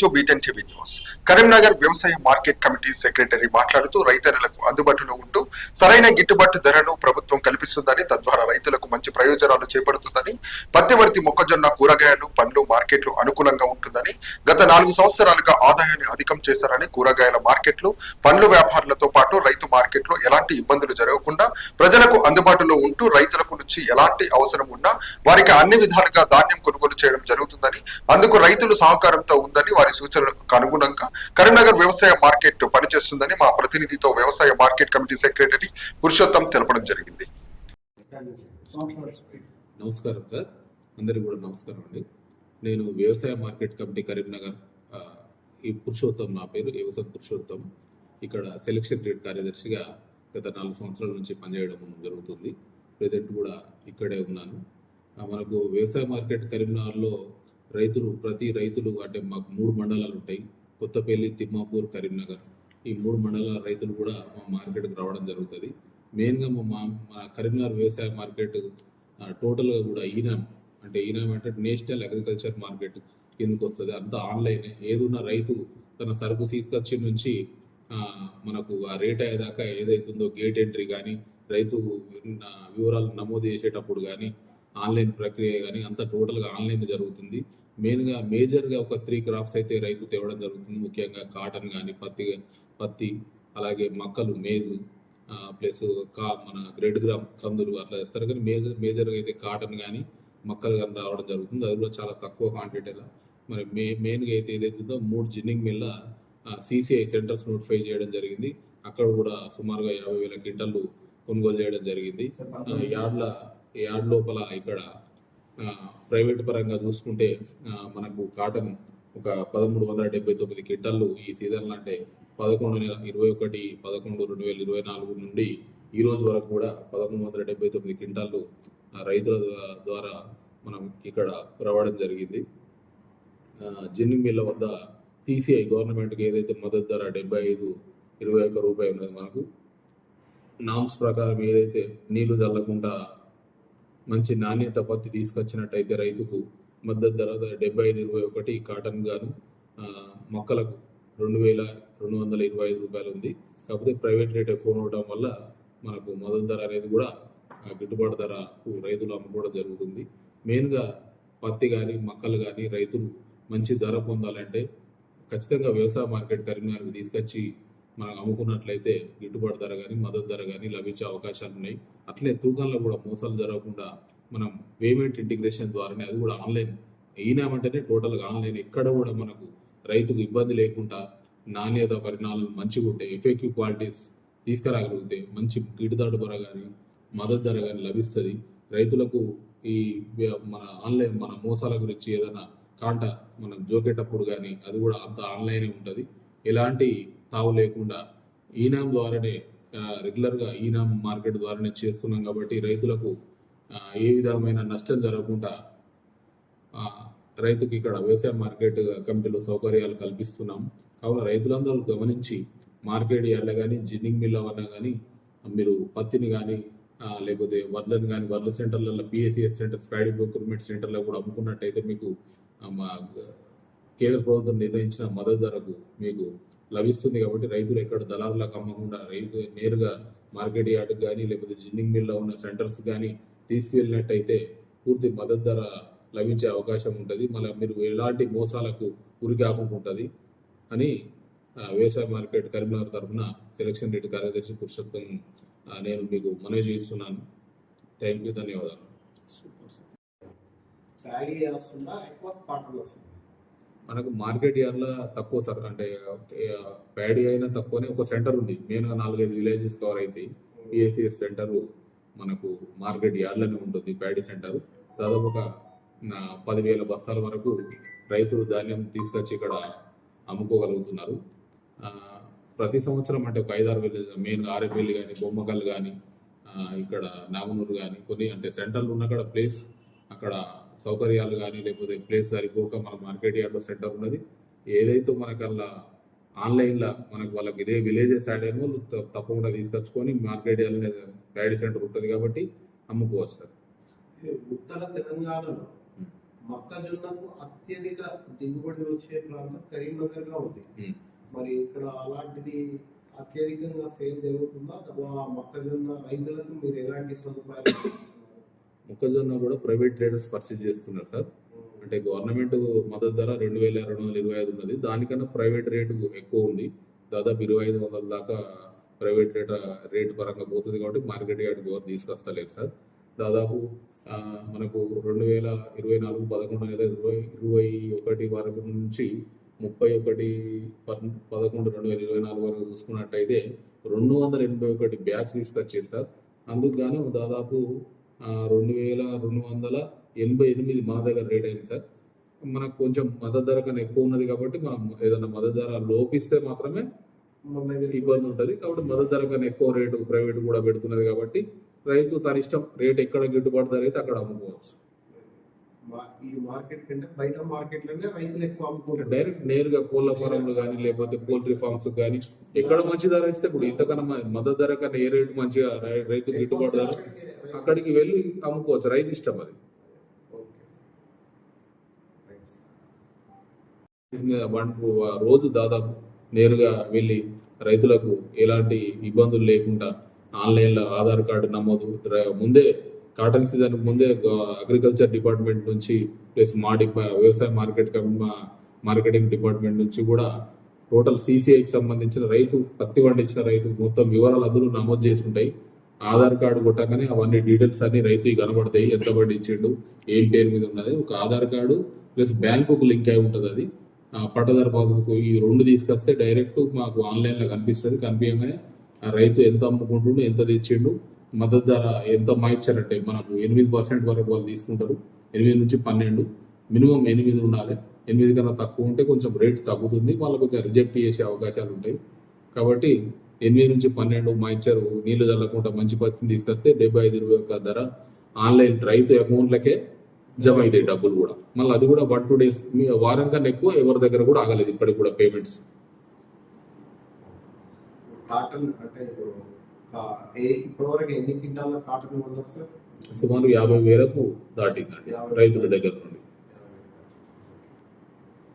To బీటెన్ TV news. Karimnagar వ్యవసాయ market committee secretary మాట్లాడుతూ రైతన్నలకు అందుబాటులో ఉంటూ సరైన గిట్టుబాటు ధరను ప్రభుత్వం కల్పిస్తుందని తద్వారా రైతులకు మంచి ప్రయోజనాలు చేపడుతుందని పత్తివర్తి మొక్కజొన్న కూరగాయలు పండ్లు మార్కెట్లు అనుకూలంగా ఉంటుందని గత నాలుగు సంవత్సరాలుగా ఆదాయాన్ని అధికం చేశారని కూరగాయల మార్కెట్లు పండ్లు వ్యాపారులతో పాటు రైతు మార్కెట్లో ఎలాంటి ఇబ్బందులు జరగకుండా ప్రజలకు అందుబాటులో ఉంటూ రైతులకు నుంచి ఎలాంటి అవసరం ఉన్నా వారికి అన్ని విధాలుగా ధాన్యం కొనుగోలు చేయడం జరుగుతుందని అందుకు రైతులు సహకారంతో ఉందని వారి సూచనలకు అనుగుణంగా కరీంనగర్ వ్యవసాయ మార్కెట్ పనిచేస్తుందని మా ప్రతినిధితో వ్యవసాయ మార్కెట్ కమిటీ సెక్రటరీ పురుషోత్తం తెలపడం జరిగింది. నమస్కారం సార్. అందరికీ కూడా నమస్కారం అండి. నేను వ్యవసాయ మార్కెట్ కమిటీ కరీంనగర్ ఈ పురుషోత్తం నా పేరు వ్యవసాయ పురుషోత్తం. ఇక్కడ సెలక్షన్ రేట్ కార్యదర్శిగా గత నాలుగు సంవత్సరాల నుంచి పనిచేయడం జరుగుతుంది. ప్రజెంట్ కూడా ఇక్కడే ఉన్నాను. మనకు వ్యవసాయ మార్కెట్ కరీంనగర్లో రైతులు ప్రతి రైతులు అంటే మాకు మూడు మండలాలు ఉంటాయి. కొత్తపల్లి తిమ్మాపూర్ కరీంనగర్. ఈ మూడు మండలాల రైతులు కూడా మా మార్కెట్కి రావడం జరుగుతుంది. మెయిన్గా మా మా- కరీంనగర్ వ్యవసాయ మార్కెట్ టోటల్గా కూడా ఈనాం అంటే ఈనాం అంటే నేషనల్ అగ్రికల్చర్ మార్కెట్ కిందకు వస్తుంది. అంతా ఆన్లైన్ ఏదున్న రైతు తన సరుకు తీసుకొచ్చి నుంచి మనకు ఆ రేట్ అయ్యేదాకా ఏదైతుందో గేట్ ఎంట్రీ కానీ రైతు వివరాలు నమోదు చేసేటప్పుడు కానీ ఆన్లైన్ ప్రక్రియ కానీ అంతా టోటల్గా ఆన్లైన్ జరుగుతుంది. మెయిన్గా మేజర్గా ఒక త్రీ క్రాప్స్ అయితే రైతు తేవడం జరుగుతుంది. ముఖ్యంగా కాటన్ కానీ పత్తి పత్తి అలాగే మక్కలు మేజు ప్లస్ కా మన రెడ్ గ్రామ్ కందులు అట్లా వేస్తారు. కానీ మేజర్ మేజర్గా అయితే కాటన్ కానీ మక్కలు కానీ రావడం జరుగుతుంది. అది కూడా చాలా తక్కువ క్వాంటిటీలో మరి మే మెయిన్గా అయితే ఏదైతుందో మూడు జిన్నింగ్ మిల్ల సిసిఐ సెంటర్స్ నోటిఫై చేయడం జరిగింది. అక్కడ కూడా సుమారుగా యాభై వేల క్వింటల్లు కొనుగోలు చేయడం జరిగింది. యార్డ్ల యార్డ్ లోపల ఇక్కడ ప్రైవేట్ పరంగా చూసుకుంటే మనకు కాటన్ ఒక పదమూడు వందల డెబ్బై తొమ్మిది క్వింటాళ్ళు ఈ సీజన్లో అంటే పదకొండు నెల ఇరవై ఒకటి పదకొండు రెండు వేల ఇరవై నాలుగు నుండి ఈ రోజు వరకు కూడా పదకొండు వందల డెబ్బై తొమ్మిది క్వింటాళ్ళు రైతుల ద్వారా మనం ఇక్కడ రావడం జరిగింది. ఆ, మిల్ల వద్ద సిసిఐ గవర్నమెంట్కి ఏదైతే మద్దతు ధర డెబ్బై ఐదు ఇరవై ఒక్క రూపాయి ఉన్నది మనకు నామ్స్ ప్రకారం ఏదైతే నీళ్ళు చల్లకుండా మంచి నాణ్యత పత్తి తీసుకొచ్చినట్టయితే రైతుకు మద్దతు ధర డెబ్బై ఐదు ఇరవై ఒకటి కాటన్ గాను మొక్కలకు రెండు వేల రెండు వందల ఇరవై ఐదు రూపాయలు ఉంది కాకపోతే ప్రైవేట్ రేట్ ఎక్కువ ఉండటం వల్ల మనకు మద్దతు ధర అనేది కూడా ఆ, గిట్టుబాటు ధరకు రైతులు అమ్ముకోవడం జరుగుతుంది. మెయిన్గా పత్తి కానీ మొక్కలు కానీ రైతులు మంచి ధర పొందాలంటే ఖచ్చితంగా వ్యవసాయ మార్కెట్ కరీంనగర్కి తీసుకొచ్చి మనం అమ్ముకున్నట్లయితే గిట్టుబాటు ధర కానీ మద్దతు ధర కానీ లభించే అవకాశాలు ఉన్నాయి. అట్లే తూకంలో కూడా మోసాలు జరగకుండా మనం పేమెంట్ ఇంటిగ్రేషన్ ద్వారానే అది కూడా ఆన్లైన్ ఈనామంటేనే టోటల్గా ఆన్లైన్ ఎక్కడ కూడా మనకు రైతుకు ఇబ్బంది లేకుండా నాణ్యత పరిణామాలు మంచిగా ఉంటాయి ఎఫెక్టివ్ క్వాలిటీస్ తీసుకురాగలిగితే మంచి గిట్టుబాటు ధర కానీ మద్దతు ధర కానీ లభిస్తుంది. రైతులకు ఈ మన ఆన్లైన్ మన మోసాల గురించి ఏదైనా కాంట మనం జోకేటప్పుడు కానీ అది కూడా అంత ఆన్లైనే ఉంటుంది. ఎలాంటి తావు లేకుండా ఈనాం ద్వారానే రెగ్యులర్గా ఈనాం మార్కెట్ ద్వారానే చేస్తున్నాం కాబట్టి రైతులకు ఏ విధమైన నష్టం జరగకుండా రైతుకి ఇక్కడ వ్యవసాయ మార్కెట్ కమిటీలో సౌకర్యాలు కల్పిస్తున్నాం. కావున రైతులందరూ గమనించి మార్కెట్ యార్డ్ల కానీ జిన్నింగ్ మిల్ అన్న కానీ మీరు పత్తిని కానీ లేకపోతే వడ్లను కానీ వడ్ల సెంటర్లలో పిఎస్సిఎస్ సెంటర్స్ ప్యాడీ ప్రొక్యూర్మెంట్ సెంటర్లో కూడా అమ్ముకున్నట్టయితే మీకు మా కేంద్ర ప్రభుత్వం నిర్ణయించిన మద్దతు ధరకు మీకు లభిస్తుంది కాబట్టి రైతులు ఎక్కడ దళారులకు అమ్మకుండా రైతు నేరుగా మార్కెట్ యార్డ్కి కానీ లేకపోతే జిన్నింగ్ మిల్లో ఉన్న సెంటర్స్ కానీ తీసుకువెళ్ళినట్టయితే పూర్తి మద్దతు ధర లభించే అవకాశం ఉంటుంది. మళ్ళీ మీరు ఎలాంటి మోసాలకు గురి కాకుండా ఉంటుంది అని వ్యవసాయ మార్కెట్ కరీంనగర్ తరఫున సెలక్షన్ రేట్ కార్యదర్శి పురుషోత్తం నేను మీకు మనవి చేస్తున్నాను. థ్యాంక్ యూ ధన్యవాదాలు ప్యాడీ వస్తుందా ఎక్కువ మనకు మార్కెట్ ఇయర్లో తక్కువ సార్. అంటే ప్యాడీ అయినా తక్కువనే ఒక సెంటర్ ఉంది. మెయిన్గా నాలుగైదు విలేజెస్ కవర్ అవుతాయి P S C S centre మనకు మార్కెట్ యార్డ్లోనే ఉంటుంది. Paddy centre. దాదాపు ఒక పదివేల బస్తాల వరకు రైతులు ధాన్యం తీసుకొచ్చి ఇక్కడ అమ్ముకోగలుగుతున్నారు. ప్రతి సంవత్సరం అంటే ఒక ఐదారు విలేజ్ మెయిన్ ఆరేపల్లి కానీ బొమ్మకల్ కానీ ఇక్కడ నాగనూరు కానీ కొన్ని అంటే సెంటర్లు ఉన్న ప్లేస్ అక్కడ సౌకర్యాలు కానీ లేకపోతే ప్లేస్ సరిపోక మన మార్కెట్ యార్డ్లో సెంటర్ ఉన్నది ఏదైతే మనకు అలా ఆన్లైన్లో మనకు వాళ్ళకి ఇదే విలేజెస్ యాడ్ అయిన వాళ్ళు తప్పకుండా తీసుకొచ్చుకొని మార్కెట్ యార్డ్ సెంటర్ ఉంటుంది కాబట్టి ఈ ఉత్తర తెలంగాణలో. మొక్కజొన్నకు అత్యధిక దిగుబడి వచ్చే ప్రాంతం కరీంనగర్గా ఉంది. మరి ఇక్కడ అలాంటిది అత్యధికంగా సేల్ జరుగుతుందా మొక్కజొన్న రైతులకు మీరు ఎలాంటి సదుపాయాలు? మొక్కజొన్న కూడా ప్రైవేట్ ట్రేడర్స్ పర్చేజ్ చేస్తున్నారు సార్. అంటే గవర్నమెంట్ మద్దతు ధర రెండు వేల రెండు వందల ఇరవై ఐదు ఉన్నది. దానికన్నా ప్రైవేట్ రేటు ఎక్కువ ఉంది. దాదాపు ఇరవై ఐదు వందల దాకా ప్రైవేట్ రేట్ రేటు పరంగా పోతుంది కాబట్టి మార్కెట్ యార్డ్కి ఎవరు తీసుకొస్తలేరు సార్. దాదాపు మనకు రెండు వేల ఇరవై నాలుగు పదకొండు వేల ఇరవై ఇరవై ఒకటి వరకు నుంచి ముప్పై ఒకటి పదకొండు రెండు వేల ఇరవై నాలుగు వరకు చూసుకున్నట్టయితే రెండు వందల ఎనభై ఒకటి బ్యాగ్స్ తీసుకొచ్చారు సార్. అందుకు గాను దాదాపు రెండు వేల రెండు వందల ఎనభై ఎనిమిది మన దగ్గర రేట్ అయింది సార్. మనకు కొంచెం మద్దతు ధర కన్నా ఎక్కువ ఉన్నది కాబట్టి మనం ఏదైనా మద్దతు ధర లోపిస్తే మాత్రమే ఇబ్బంది ఉంటుంది. కాబట్టి మద్దతు ధర కన్నా ఎక్కువ రేటు ప్రైవేట్ కూడా పెడుతున్నది కాబట్టి రైతు తన ఇష్టం రేట్ ఎక్కడ గిట్టుబాటు ధర అయితే అక్కడ అమ్ముకోవచ్చు. ఈ మార్కెట్ కంటే బయట మార్కెట్లోనే రైతులు ఎక్కువ అమ్ముకుంటారు డైరెక్ట్ నేరుగా కోళ్ళ ఫారంలు కానీ లేకపోతే పోల్ట్రీ ఫార్మ్స్ కానీ ఎక్కడ మంచి ధర ఇస్తే ఇప్పుడు ఇంతకన్నా మద్దతు ధర కన్నా ఏ రేటు మంచిగా రై- రైతుకు గిట్టుబాటు ధర? అక్కడికి వెళ్ళి అమ్ముకోవచ్చు. రైతు ఇష్టం అది. రోజు దాదాపు నేరుగా వెళ్ళి రైతులకు ఎలాంటి ఇబ్బందులు లేకుండా ఆన్లైన్లో ఆధార్ కార్డు నమోదు ముందే కాటన్ సీజన్ ముందే అగ్రికల్చర్ డిపార్ట్మెంట్ నుంచి ప్లస్ మా డిపా వ్యవసాయ మార్కెట్ మా మార్కెటింగ్ డిపార్ట్మెంట్ నుంచి కూడా టోటల్ సీసీఐకి సంబంధించిన రైతు పత్తి పండించిన రైతు మొత్తం వివరాలు అందరూ నమోదు చేసి ఉంటాయి ఆధార్ కార్డు కొట్టగానే అవన్నీ డీటెయిల్స్ అన్ని రైతు కనబడతాయి ఎంత పండించిండు ఏం పేరు మీద ఉన్నది ఒక ఆధార్ కార్డు ప్లస్ బ్యాంకుకు లింక్ అయి ఉంటుంది అది. ఆ పట్టదార పాస్బుక్ ఈ రెండు తీసుకొస్తే డైరెక్ట్ మాకు ఆన్లైన్లో కనిపిస్తుంది. కనిపించగానే ఆ రైతు ఎంత అమ్ముకుంటుండు ఎంత తెచ్చిండు మద్దతు ధర ఎంత మాయిచ్చారంటే మనకు ఎనిమిది పర్సెంట్ వరకు వాళ్ళు తీసుకుంటారు. ఎనిమిది నుంచి పన్నెండు మినిమం ఎనిమిది ఉండాలి. ఎనిమిది కన్నా తక్కువ ఉంటే కొంచెం రేట్ తగ్గుతుంది. వాళ్ళు కొంచెం రిజెక్ట్ చేసే అవకాశాలు ఉంటాయి. కాబట్టి ఎనిమిది నుంచి పన్నెండు మాయిచ్చారు నీళ్ళు చల్లకుండా మంచి పత్తిని తీసుకొస్తే డెబ్బై ఐదు ఇరవై ఒక ధర ఆన్లైన్ రైతు అకౌంట్లకే జమ అవుతాయి డబ్బులు కూడా. మళ్ళీ అది కూడా వన్ టూ డేస్ మీ వారం కన్నా ఎక్కువ ఎవరి దగ్గర కూడా ఆగలేదు. ఇప్పటికి కూడా పేమెంట్స్. ఇప్పటివరకు ఎన్ని క్వింటాల కాటన్ ఉన్నారు సార్? సుమారు యాభై వేలకు దాటిందండి యాభై రైతుల దగ్గర నుండి.